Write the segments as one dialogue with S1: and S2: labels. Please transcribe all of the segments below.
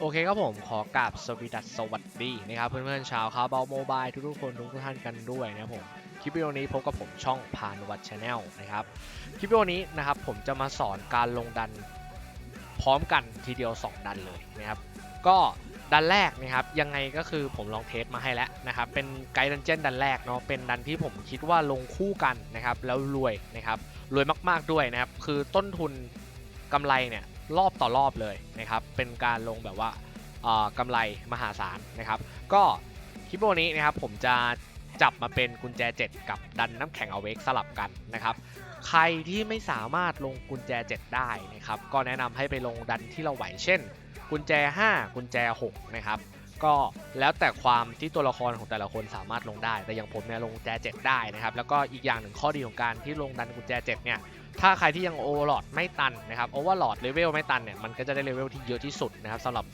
S1: โอเคครับผมขอกราบสวีดัสสวัสดีนะครับเพื่อนๆชาวคาร์บอลโมบายทุกๆคนทุกท่านกันด้วยนะครับผมคลิปวิดีโอนี้พบกับผมช่องพานวัดชาแนลนะครับคลิปวิดีโอนี้นะครับผมจะมาสอนการลงดันพร้อมกันทีเดียว 2 ดันเลยนะครับก็ดันแรกนะครับยังไงก็คือผมลองเทสมาให้แล้วนะครับเป็นไกด์ดันเจียนดันแรกเนาะเป็นดันที่ผมคิดว่าลงคู่กันนะครับแล้วรวยนะครับรวยมากๆด้วยนะครับคือต้นทุนกำไรเนี่ย รอบต่อรอบเลยนะครับ เป็นการลงแบบว่ากำไรมหาศาลนะครับ ก็คลิปวิดีโอนี้นะครับผมจะจับมาเป็นกุญแจ 7 กับดันน้ำแข็งเอาเวกสลับกันนะครับ ใครที่ไม่สามารถลงกุญแจ 7 ได้นะครับ ก็แนะนำให้ไปลงดันที่เราไหวเช่น กุญแจ 5 กุญแจ 6 นะครับ ก็แล้วแต่ความที่ตัวละครของแต่ละคนสามารถลงได้ แต่อย่างผมเนี่ยลงกุญแจ 7 ได้นะครับ แล้วก็อีกอย่างหนึ่งข้อดีของการที่ลงดันกุญแจ 7 เนี่ย ถ้าใครที่ยังโอเวอร์ลอดไม่ตันนะครับโอเวอร์หลอดเลเวลไม่ตันเนี่ยมันก็จะได้เลเวลที่เยอะที่สุดนะครับสำหรับ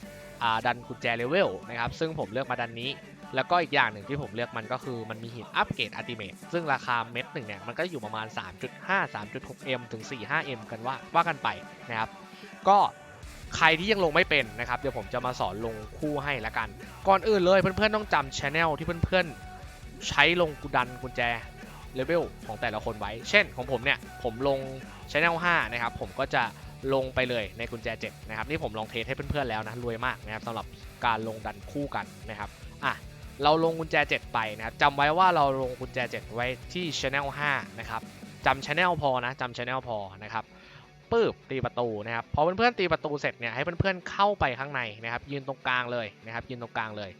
S1: ดันกุญแจเลเวลนะครับซึ่งผมเลือกมาดันนี้ แล้วก็อีกอย่างหนึ่งที่ผมเลือกมันก็คือมันมีหินอัปเกรดอัติเมทซึ่งราคาเม็ดหนึ่งเนี่ยมันก็อยู่ประมาณ 3.5 3.6M ถึง 4-5M กันว่าว่ากันไปนะครับก็ใครที่ยังลงไม่เป็นนะครับเดี๋ยวผมจะมาสอนลงคู่ให้ละกัน ก่อนอื่นเลยเพื่อนๆต้องจำช anel ที่เพื่อนๆใช้ลงกุดันกุญแจ เลเวลของแต่ละคนไว้ เช่นของผมเนี่ย ผมลง Channel 5นะครับ ผมก็จะลงไปเลยในกุญแจ7นะครับ นี่ผมลองเทสให้เพื่อนๆแล้วนะรวยมากนะครับสำหรับการลงดันคู่กันนะครับอะเราลงกุญแจ 7 ไปนะครับจำไว้ว่าเราลงกุญแจ 7 ไว้ที่ Channel 5นะครับจำ Channel พอนะจำ Channel พอนะครับปึ๊บตีประตูนะครับพอเพื่อนๆตีประตูเสร็จเนี่ยให้เพื่อนๆเข้าไปข้างในนะครับยืนตรงกลางเลยนะครับยืนตรงกลางเลย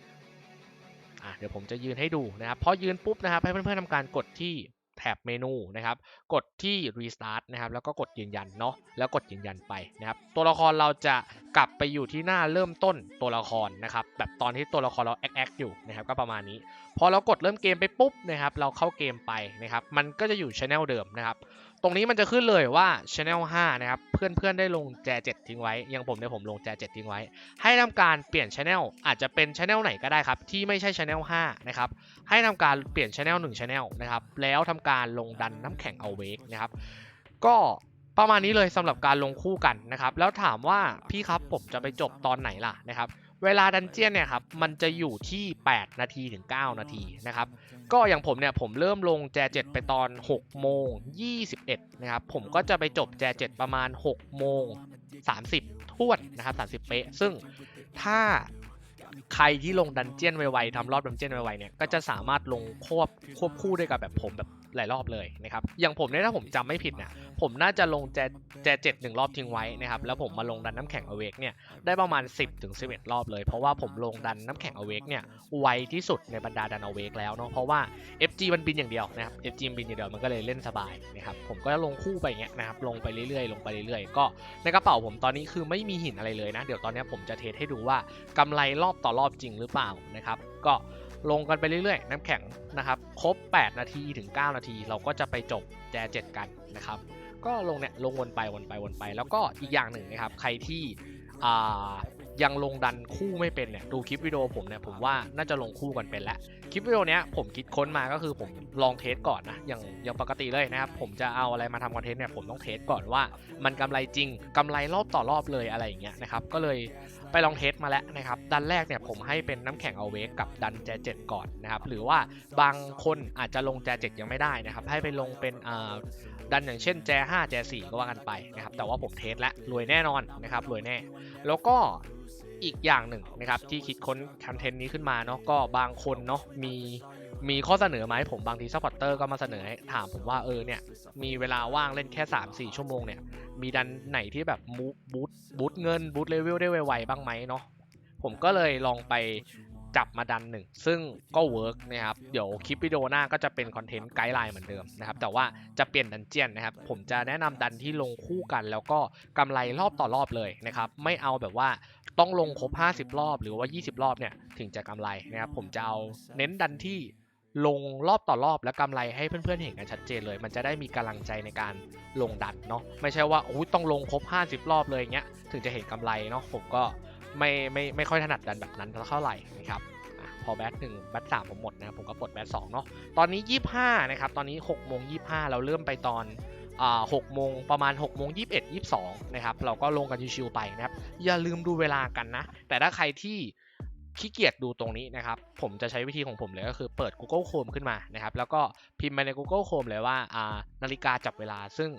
S1: เดี๋ยวผมจะยืนให้ดูนะครับพอยืนปุ๊บนะครับให้เพื่อนๆทำการกดที่แท็บเมนูนะครับ กดที่ restart นะครับ แล้วก็กดยืนยันเนาะ แล้วกดยืนยันไปนะครับ ตัวละครเราจะกลับไปอยู่ที่หน้าเริ่มต้นตัวละครนะครับ แบบตอนที่ตัวละครเราแอคแอคอยู่นะครับ ก็ประมาณนี้พอเรากดเริ่มเกมไปปุ๊บนะครับเราเข้าเกมไปนะครับมันก็จะอยู่ช anel เดิมนะครับตรงนี้มันจะขึ้นเลยว่า channel 5 นะครับ เพื่อนๆ ได้ลงแจ7ทิ้งไว้ อย่างผมเนี่ยผมลงแจ7ทิ้งไว้ ให้ทำการเปลี่ยน channel อาจจะเป็น channel ไหนก็ได้ครับ ที่ไม่ใช่ channel 5 นะครับ ให้ทำการเปลี่ยน channel 1 channel นะครับ แล้วทำการลงดันน้ำแข็งเอาเวกนะครับ ก็ประมาณนี้เลยสำหรับการลงคู่กันนะครับ แล้วถามว่าพี่ครับผมจะไปจบตอนไหนล่ะนะครับ เวลาดันเจียนเนี่ยครับมันจะอยู่ที่ 8 นาทีถึง 9 นาทีนะครับก็อย่างผมเนี่ยผมเริ่มลงแจ7ไปตอน6โมง21นะครับผมก็จะไปจบแจ7ประมาณ6โมง30ทวนนะครับ30 เป๊ะ ซึ่งถ้าใครที่ลงดันเจียนไวๆทำรอบดันเจียนไวๆเนี่ยก็จะสามารถลงควบควบคู่ด้วยกับแบบผมแบบ หลายรอบเลยนะครับอย่างผมเนี่ยถ้าผมจำไม่ผิดเนี่ยผมน่าจะลงแจแจเจ็ดหนึ่งรอบทิ้งไว้นะครับแล้วผมมาลงดันน้ำแข็งอเวกเนี่ยได้ประมาณ 10ถึง11 รอบเลย เพราะว่าผมลงดันน้ำแข็งอเวกเนี่ยไวที่สุดในบรรดาดันอเวกแล้วเนาะเพราะว่า FG มันบินอย่างเดียวนะครับ FG มันบินอย่างเดียวมันก็เลยเล่นสบายนะครับผมก็ลงคู่ไปเงี้ยนะครับลงไปเรื่อยๆ ลงไปเรื่อยๆ ก็ในกระเป๋าผมตอนนี้คือไม่มีหินอะไรเลยนะ เดี๋ยวตอนนี้ผมจะเทสให้ดูว่ากำไรรอบต่อรอบจริงหรือเปล่านะครับก็ ลงกันไปเรื่อยๆ น้ำแข็งนะครับ ครบ 8 นาทีถึง 9 นาที เราก็จะไปจบแจ7กันนะครับ ก็ลงเนี่ยลงวนไปวนไปวนไป แล้วก็อีกอย่างหนึ่งนะครับ ใครที่ยังลงดันคู่ไม่เป็นเนี่ยดูคลิปวิดีโอผมเนี่ยผมว่าน่าจะลงคู่กันเป็นแล้วคลิปวิดีโอเนี้ยผมคิดค้นมาก็คือผมลองเทสก่อนนะอย่างอย่างปกติเลยนะครับผมจะเอาอะไรมาทำคอนเทนต์เนี่ยผมต้องเทสก่อนว่า มันกำไรจริงกำไรรอบต่อรอบเลยอะไรอย่างเงี้ยนะครับก็เลย ไปลองเทสมาแล้วนะครับ ดันแรกเนี่ยผมให้เป็นน้ำแข็งเอาเวกกับดันแจเจ็ดก่อนนะครับ หรือว่าบางคนอาจจะลงแจเจ็ดยังไม่ได้นะครับ ให้ไปลงเป็นดันอย่างเช่นแจ5แจ4ก็ว่ากันไปนะครับ แต่ว่าผมเทสแล้วรวยแน่นอนนะครับรวยแน่ แล้วก็อีกอย่างหนึ่งนะครับที่คิดค้นคอนเทนต์นี้ขึ้นมาเนาะก็บางคนเนาะมีมีข้อเสนอมาให้ผมบางทีซัพพอร์เตอร์ก็มาเสนอถามผมว่าเออเนี่ยมีเวลาว่างเล่นแค่ 3-4 ชั่วโมงเนี่ย มีดันไหนที่แบบมูบูทบูทเงินบูทเลเวลได้ไวๆบ้างไหมเนาะผมก็เลยลองไปจับมาดันหนึ่งซึ่งก็เวิร์กนะครับ เดี๋ยวคลิปวิดีโอหน้าก็จะเป็นคอนเทนต์ไกด์ไลน์เหมือนเดิมนะครับ แต่ว่าจะเปลี่ยนดันเจียนนะครับ ผมจะแนะนำดันที่ลงคู่กันแล้วก็กำไรรอบต่อรอบเลยนะครับ ไม่เอาแบบว่าต้องลงครบ 50 รอบหรือว่า 20 รอบเนี่ยถึงจะกำไรนะครับ ผมจะเอาเน้นดันที่ ลงรอบต่อรอบแล้วกำไรให้เพื่อนๆเห็นกันชัดเจนเลย มันจะได้มีกำลังใจในการลงดันเนาะไม่ใช่ว่าโอ้ยต้องลงครบ 50 รอบเลยเงี้ยถึงจะเห็นกำไรเนาะผมก็ไม่ไม่ไม่ค่อยถนัดดันแบบนั้นเท่าไหร่นะครับพอแบทหนึ่งแบทสามผมหมดนะครับผมก็ปลดแบทสองเนาะตอนนี้ 25นะครับตอนนี้6โมง25 เราเริ่มไปตอนหกโมงประมาณ6กโมงยี่สิบเอ็ดยี่สิบสองนะครับเราก็ลงกันชิวๆไปนะครับอย่าลืมดูเวลากันนะ แต่ถ้าใครที่ ขี้เกียจดูตรงนี้นะครับ ผมจะใช้วิธีของผมเลยก็คือเปิด Google Chrome ขึ้นมานะครับ แล้วก็พิมพ์ไปใน Google Chrome เลยว่าอ่านาฬิกาจับเวลาซึ่ง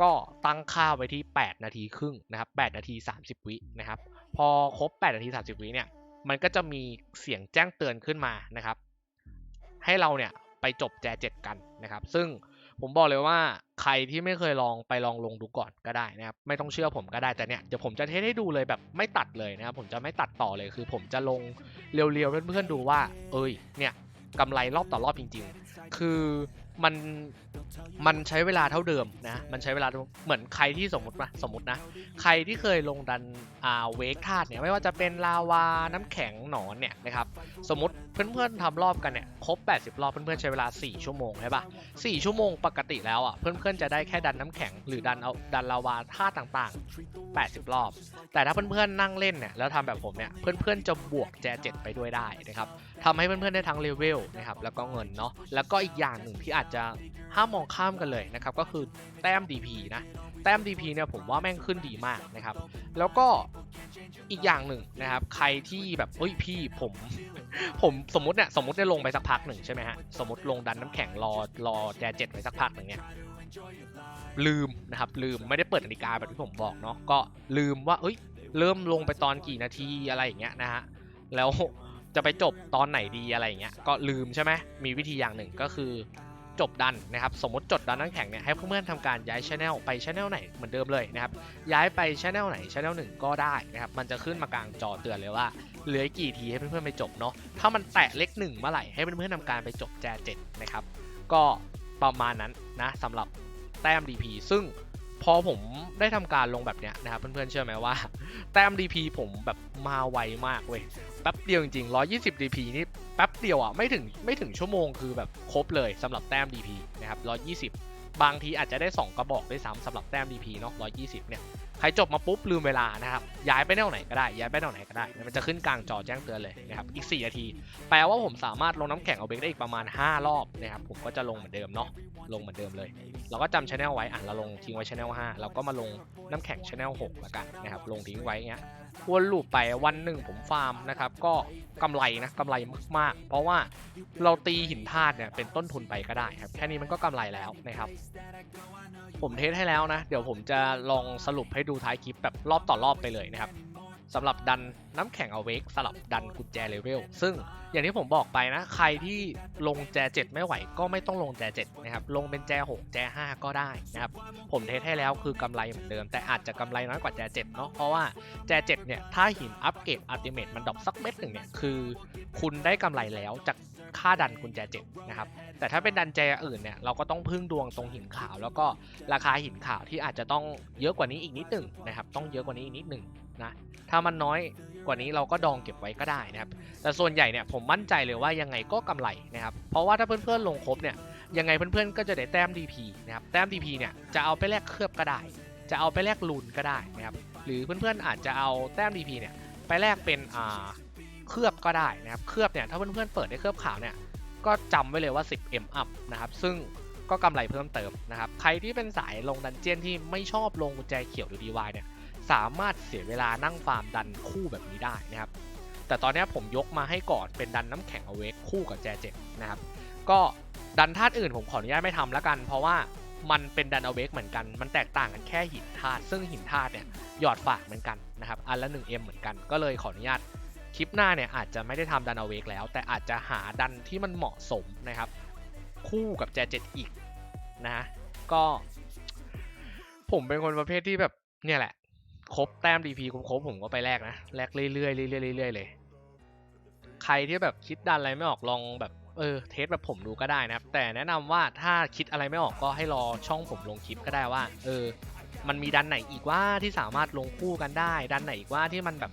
S1: ก็ตั้งค่าไว้ที่ 8 นาทีครึ่งนะครับ8นาที 30 วินะครับ พอครบ 8 นาที 30 วิเนี่ย มันก็จะมีเสียงแจ้งเตือนขึ้นมานะครับ ให้เราเนี่ยไปจบแจเจ็ดกันนะครับ ซึ่ง ผมบอกเลยว่าใครที่ไม่เคยลองไปลองลงดูก่อนก็ได้นะครับไม่ต้องเชื่อผมก็ได้แต่เนี่ยเดี๋ยวผมจะเทสให้ดูเลยแบบไม่ตัดเลยนะครับผมจะไม่ตัดต่อเลยคือ ผมจะลงเรียวๆเพื่อนๆดูว่า เอ้ยเนี่ยกำไรรอบต่อรอบจริง ๆ คือ มันมันใช้เวลาเท่าเดิมนะ มันใช้เวลาเหมือนใครที่สมมตินะสมมตินะ ใครที่เคยลงดันอ่าเวกธาตุเนี่ยไม่ว่าจะเป็นลาวาน้ำแข็งหนอนเนี่ยนะครับสมมติเพื่อนๆทำรอบกันเนี่ยครบ 80 รอบเพื่อนๆใช้เวลา 4 ชั่วโมงใช่ปะ4ชั่วโมงปกติแล้วอะเพื่อนๆจะได้แค่ดันน้ำแข็งหรือดันเอาดันลาวาธาตุต่างๆ 80 รอบ แต่ถ้าเพื่อนๆนั่งเล่นเนี่ยแล้วทำแบบผมเนี่ยเพื่อนๆจะบวกแจเจ็ดไปด้วยได้นะครับทำให้เพื่อนๆได้ทั้งเลเวลนะครับแล้วก็เงินเนาะแล้วก็อีกอย่างหนึ่งที่อาจจะห้ามมองข้ามกันเลยนะครับ ก็คือแต้ม DP นะ แต้ม DP เนี่ยผมว่าแม่งขึ้นดีมากนะครับ แล้วก็อีกอย่างหนึ่งนะครับ ใครที่แบบเฮ้ยพี่ผมผมสมมติเนี่ยสมมติได้ลงไปสักพักหนึ่งใช่ไหมฮะสมมติลงดันน้ำแข็งรอรอแจเจ็ดไปสักพักหนึ่งเนี่ยลืมนะครับลืมไม่ได้เปิดนาฬิกาแบบที่ผมบอกเนาะก็ลืมว่าเอ้ยเริ่มลงไปตอนกี่นาทีอะไรอย่างเงี้ยนะฮะแล้วจะไปจบตอนไหนดีอะไรอย่างเงี้ยก็ลืมใช่ไหมมีวิธีอย่างหนึ่งก็คือ จบดันนะครับสมมติจดดันน้ำแข็งเนี่ยให้เพื่อนๆทำการย้ายช anel ไปช anel ไหนเหมือนเดิมเลยนะครับย้ายไปช anel ไหนช anel หนึ่งก็ได้นะครับมันจะขึ้นมากลางจอเตือนเลยว่าเหลือกี่ทีให้เพื่อนๆไปจบเนาะถ้ามันแตะเลขหนึ่งเมื่อไหร่ให้เพื่อนๆทำการไปจบแจเจ็ดนะครับก็ประมาณนั้นนะสำหรับแต้ม DP ซึ่งพอผมได้ทำการลงแบบเนี้ยนะครับเพื่อนๆเชื่อไหมว่า แต้ม DP ผมแบบมาไวมากเว้ยแป๊บเดียวจริงๆ120 DP นี่แป๊บเดียวอะไม่ถึงไม่ถึงชั่วโมงคือแบบครบเลยสำหรับแต้ม DP นะครับ120บางทีอาจจะได้ 2 กระบอกด้วยซ้ำสำหรับแต้ม DP เนาะ120 เนี่ย ใครจบมาปุ๊บ ลืมเวลานะครับ ย้ายไปแนวไหนก็ได้ ย้ายไปแนวไหนก็ได้ มันจะขึ้นกลางจอแจ้งเตือนเลยนะครับ อีก 4 นาที แปลว่าผมสามารถลงน้ำแข็งเอาเบรกได้อีกประมาณ 5 รอบนะครับ ผมก็จะลงเหมือนเดิมเนาะ ลงเหมือนเดิมเลย เราก็จำช anel ไว้ อะ เราลงทิ้งไว้ช anel 5เราก็มาลงน้ำแข็งช anel 6ละกันนะครับ ลงทิ้งไว้เงี้ย วนลูปไปวันหนึ่งผมฟาร์มนะครับ ก็กำไรนะกำไรมากๆ เพราะว่าเราตีหินธาตุเนี่ยเป็นต้นทุนไปก็ได้ครับ แค่นี้มันก็กำไรแล้วนะครับ ผมเทสให้แล้วนะ เดี๋ยวผมจะลองสรุปให้ดูท้ายคลิปแบบรอบต่อรอบไปเลยนะครับ สำหรับดันน้ำแข็งเอาเวกสลับดันกุญแจเลเวล ซึ่งอย่างที่ผมบอกไปนะ ใครที่ลงแจ 7 ไม่ไหวก็ไม่ต้องลงแจ 7 นะครับ ลงเป็นแจ 6 แจ 5 ก็ได้นะครับ ผมเทสให้แล้วคือกำไรเหมือนเดิม แต่อาจจะกำไรน้อยกว่าแจ 7 เนาะเพราะว่าแจ 7 เนี่ย ถ้าหินอัปเกรดอัลติเมทมันดรอปสักเม็ดหนึ่งเนี่ย คือคุณได้กำไรแล้วจากค่าดันกุญแจ 7 นะครับ แต่ถ้าเป็นดันแจอื่นเนี่ย เราก็ต้องพึ่งดวงตรงหินขาว แล้วก็ราคาหินขาวที่อาจจะต้องเยอะกว่านี้อีกนิดหนึ่งนะครับ ต้องเยอะกว่านี้อีกนิดหนึ่ง นะถ้ามันน้อยกว่านี้เราก็ดองเก็บไว้ก็ได้นะครับ แต่ส่วนใหญ่เนี่ยผมมั่นใจเลยว่ายังไงก็กำไรนะครับ เพราะว่าถ้าเพื่อนๆลงครบเนี่ยยังไงเพื่อนๆก็จะได้แต้ม DP นะครับแต้ม DP เนี่ยจะเอาไปแลกเคลือบก็ได้ จะเอาไปแลกลูนก็ได้นะครับหรือเพื่อนๆอาจจะเอาแต้ม DP เนี่ยไปแลกเป็นอ่าเคลือบก็ได้นะครับเคลือบเนี่ยถ้าเพื่อนๆเปิดได้เคลือบขาวเนี่ยก็จำไว้เลยว่า 10M up นะครับซึ่งก็กำไรเพิ่มเติมนะครับใครที่เป็นสายลงดันเจียนที่ไม่ชอบลงกุญแจเขียวหรือ DY เนี่ย สามารถเสียเวลานั่งฟาร์มดันคู่แบบนี้ได้นะครับ แต่ตอนนี้ผมยกมาให้ก่อนเป็นดันน้ำแข็งเอาเวกคู่กับแจเจ็นะครับ ก็ดันธาตุอื่นผมขออนุญาตไม่ทำแล้วกัน เพราะว่ามันเป็นดันเอาเวกเหมือนกัน มันแตกต่างกันแค่หินธาตุซึ่งหินธาตุเนี่ยหยอดฝากเหมือนกันนะครับอันละ 1M เหมือนกันก็เลยขออนุญาตคลิปหน้าเนี่ยอาจจะไม่ได้ทำดันเอาเวกแล้ว แต่อาจจะหาดันที่มันเหมาะสมนะครับ คู่กับแจเจ็อีกนะก็ ผมเป็นคนประเภทที่แบบเนี่ยแหละ ครบแต้ม DP ครบผมก็ไปแลกนะแลกเรื่อยๆเรื่อยๆเรื่อยๆเลย ใครที่แบบคิดดันอะไรไม่ออกลองแบบเออเทสแบบผมดูก็ได้นะครับ แต่แนะนำว่าถ้าคิดอะไรไม่ออกก็ให้รอช่องผมลงคลิปก็ได้ว่า เออ มันมีดันไหนอีกว่าที่สามารถลงคู่กันได้ ดันไหนอีกว่าที่มันแบบ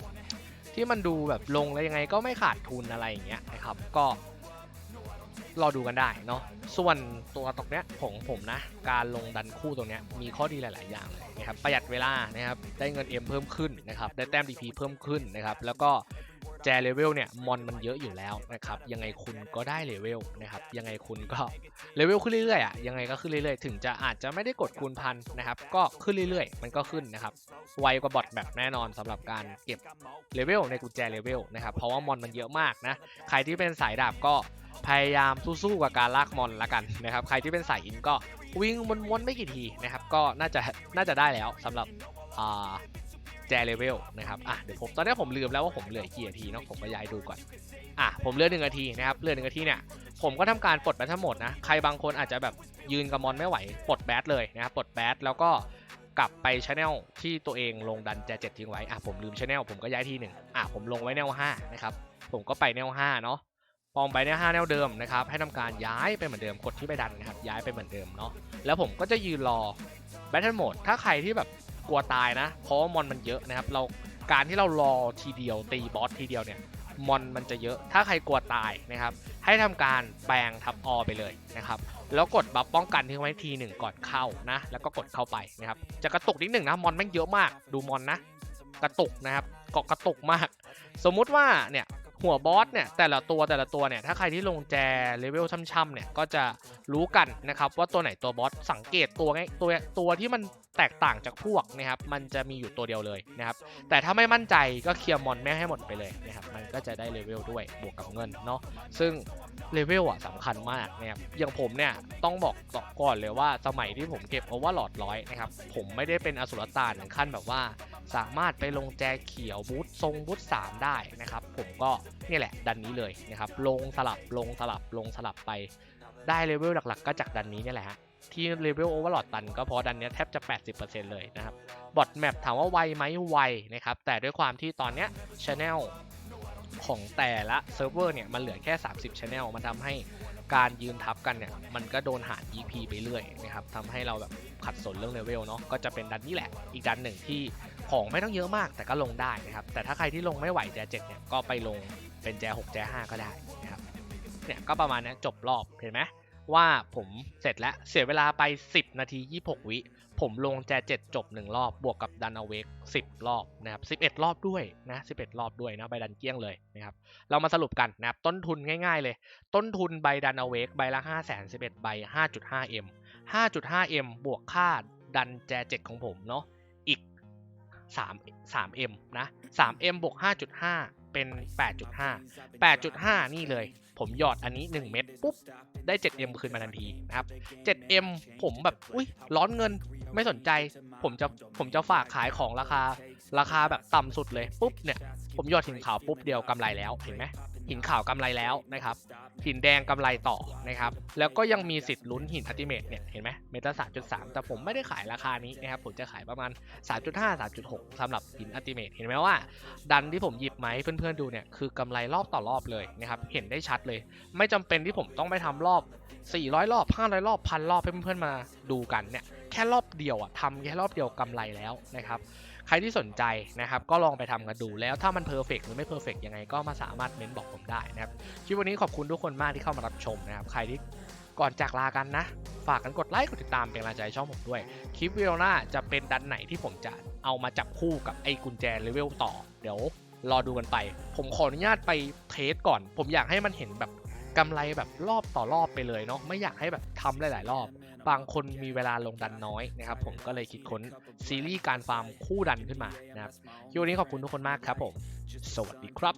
S1: ที่มันดูแบบลงแล้วยังไงก็ไม่ขาดทุนอะไรอย่างเงี้ยนะครับ ก็ รอดูกันได้เนาะส่วนตัวตกเนี้ยของผมนะ การลงดันคู่ตรงเนี้ยมีข้อดีหลาย ๆ อย่างเลยนะครับประหยัดเวลานะครับได้เงินเอ็มเพิ่มขึ้นนะครับได้แต้มดีพีเพิ่มขึ้นนะครับแล้วก็ แจเลเวลเนี่ยมอนมันเยอะอยู่แล้วนะครับยังไงคุณก็ได้เลเวลนะครับยังไงคุณก็เลเวลขึ้นเรื่อยๆอะยังไงก็ขึ้นเรื่อยๆ ถึงจะอาจจะไม่ได้กดคูณพันนะครับก็ขึ้นเรื่อยๆ มันก็ขึ้นนะครับไวกว่าบอทแบบแน่นอนสำหรับการเก็บเลเวลในกุญแจเลเวลนะครับเพราะว่ามอนมันเยอะมากนะใครที่เป็นสายดาบก็พยายามสู้ๆกับการลากมอนละกันนะครับใครที่เป็นสายอินก็วิ่งวนๆไม่กี่ทีนะครับก็น่าจะน่าจะได้แล้วสำหรับอ่า แจเลเวลนะครับอะเดี๋ยวผมตอนนี้ผมลืมแล้วว่าผมเหลือกี่นาทีเนาะผมก็ย้ายดูก่อนอะผมเหลือหนึ่งนาทีนะครับเหลือหนึ่งนาทีเนี่ยผมก็ทำการปลดแบททั้งหมดนะใครบางคนอาจจะแบบยืนกับมอนไม่ไหวปลดแบทเลยนะครับปลดแบทแล้วก็กลับไปช anel ที่ตัวเองลงดันแจเจ็ดทิ้งไว้อะผมลืมช anel ผมก็ย้ายทีหนึ่งอะผมลงไว้แนวห้านะครับผมก็ไปแนวห้าเนาะปองไปแนวห้าแนวเดิมนะครับให้ทำการย้ายไปเหมือนเดิมกดที่ไปดันนะครับย้ายไปเหมือนเดิมเนาะแล้วผมก็จะยืนรอแบทเทิลโหมดถ้าใครที่แบบ กลัวตายนะ เพราะมอนมันเยอะนะครับ เราการที่เรารอทีเดียวตีบอสทีเดียวเนี่ยมอนมันจะเยอะ ถ้าใครกลัวตายนะครับ ให้ทำการแปลงทับออไปเลยนะครับ แล้วกดบัฟป้องกันทิ้งไว้ทีหนึ่งก่อนเข้านะ แล้วก็กดเข้าไปนะครับ จะกระตุกนิดหนึ่งนะ มอนแม่งเยอะมาก ดูมอนนะ กระตุกนะครับ เกาะกระตุกมาก สมมุติว่าเนี่ย หัวบอสเนี่ยแต่ละตัวแต่ละตัวเนี่ยถ้าใครที่ลงแจเลเวลช่ำๆเนี่ยก็จะรู้กันนะครับว่าตัวไหนตัวบอสสังเกตตัวไงตัวตัวที่มันแตกต่างจากพวกนะครับมันจะมีอยู่ตัวเดียวเลยนะครับแต่ถ้าไม่มั่นใจก็เคลียร์มอนแม่ให้หมดไปเลยนะครับมันก็จะได้เลเวลด้วยบวกกับเงินเนาะซึ่งเลเวลอะสำคัญมากนะครับอย่างผมเนี่ยต้องบอกก่อนเลยว่าสมัยที่ผมเก็บโอเวอร์หลอดร้อยนะครับผมไม่ได้เป็นอสุรตานถึงขั้นแบบว่า สามารถไปลงแจเขียวบูททรงบูทสามได้นะครับ ผมก็นี่แหละดันนี้เลยนะครับ ลงสลับลงสลับลงสลับไป ได้เลเวลหลักๆ ก็จากดันนี้นี่แหละฮะที่เลเวลโอเวอร์ลอดตันก็เพราะดันนี้แทบจะ 80%เลยนะครับบอทแมปถามว่าไวไหมไวนะครับ แต่ด้วยความที่ตอนเนี้ยช anel ของแต่ละเซิร์ฟเวอร์เนี่ย มันเหลือแค่ 30 channel มันทำให้ การยืนทับกันเนี่ยมันก็โดนหาร EP ไปเรื่อยนะครับทำให้เราแบบขัดสนเรื่องเลเวลเนาะก็จะเป็นดันนี้แหละ อีกดันหนึ่งที่ของไม่ต้องเยอะมากแต่ก็ลงได้นะครับแต่ถ้าใครที่ลงไม่ไหวแจเจ็ดเนี่ยก็ไปลงเป็นแจหกแจห้าก็ได้นะครับเนี่ยก็ประมาณนี้จบรอบเห็นไหม ว่าผมเสร็จแล้วเสียเวลาไป 10 นาที 26 วิ ผมลงแจเจ็ดจบ 1 รอบ บวกกับดันเอาเวก10 รอบนะครับ 11 รอบด้วยนะ 11 รอบด้วยนะใบดันเกี้ยงเลยนะครับ เรามาสรุปกันนะครับ ต้นทุนง่ายๆเลย ต้นทุนใบดันเอาเวกใบละ5 0 0 0 0 11ใบ 5.5M 5.5M บวกค่าดันแจเจ็ดของผมเนาะ อีก 3 3M นะ 3M บวก5.5 เป็น 8.5 8.5 นี่เลย ผมหยอดอันนี้ 1 เม็ดปุ๊บ ได้ 7M คืนมาทันทีนะครับ 7M ผมแบบ อุ้ยร้อนเงินไม่สนใจ ผมจะผมจะฝากขายของราคา ราคาแบบต่ำสุดเลยปุ๊บเนี่ย ผมหยอดหินขาวปุ๊บเดียวกำไรแล้วเห็นไหม หินขาวกำไรแล้วนะครับ หินแดงกำไรต่อนะครับ แล้วก็ยังมีสิทธิ์ลุ้นหินอัติเมตเนี่ย เห็นไหมเมตาสามจุดสามแต่ผมไม่ได้ขายราคานี้นะครับ ผมจะขายประมาณ 3.5 3.6สำหรับหินอัติเมตเห็นไหมว่า ดันที่ผมหยิบไหมาให้เพื่อนๆดูเนี่ย คือกำไรรอบต่อรอบเลยนะครับ เห็นได้ชัดเลย ไม่จำเป็นที่ผมต้องไปทำรอบ 400 รอบ 500 รอบพันรอบให้เพื่อนๆมาดูกันเนี่ย แค่รอบเดียวอะทำแค่รอบเดียวกำไรแล้วนะครับ ใครที่สนใจนะครับก็ลองไปทำกันดูแล้วถ้ามันเพอร์เฟกหรือไม่เพอร์เฟกยังไงก็มาสามารถเม้นบอกผมได้นะครับคลิปวันนี้ขอบคุณทุกคนมากที่เข้ามารับชมนะครับใครที่ก่อนจากลากันนะ ฝากกันกดไลค์กดติดตามเป็นกำลังใจช่องผมด้วย คลิปวิดีโอหน้าจะเป็นดันไหนที่ผมจะเอามาจับคู่กับไอ้กุญแจเลเวลต่อ เดี๋ยวรอดูกันไป ผมขออนุญาตไปเทสก่อน ผมอยากให้มันเห็นแบบกำไรแบบรอบต่อรอบไปเลยเนาะไม่อยากให้แบบทำหลาย ๆ รอบ บางคนมีเวลาลงดันน้อยนะครับผมก็เลยคิดค้นซีรีส์การฟาร์มคู่ดันขึ้นมานะครับคลิปวันนี้ขอบคุณทุกคนมากครับผม สวัสดีครับ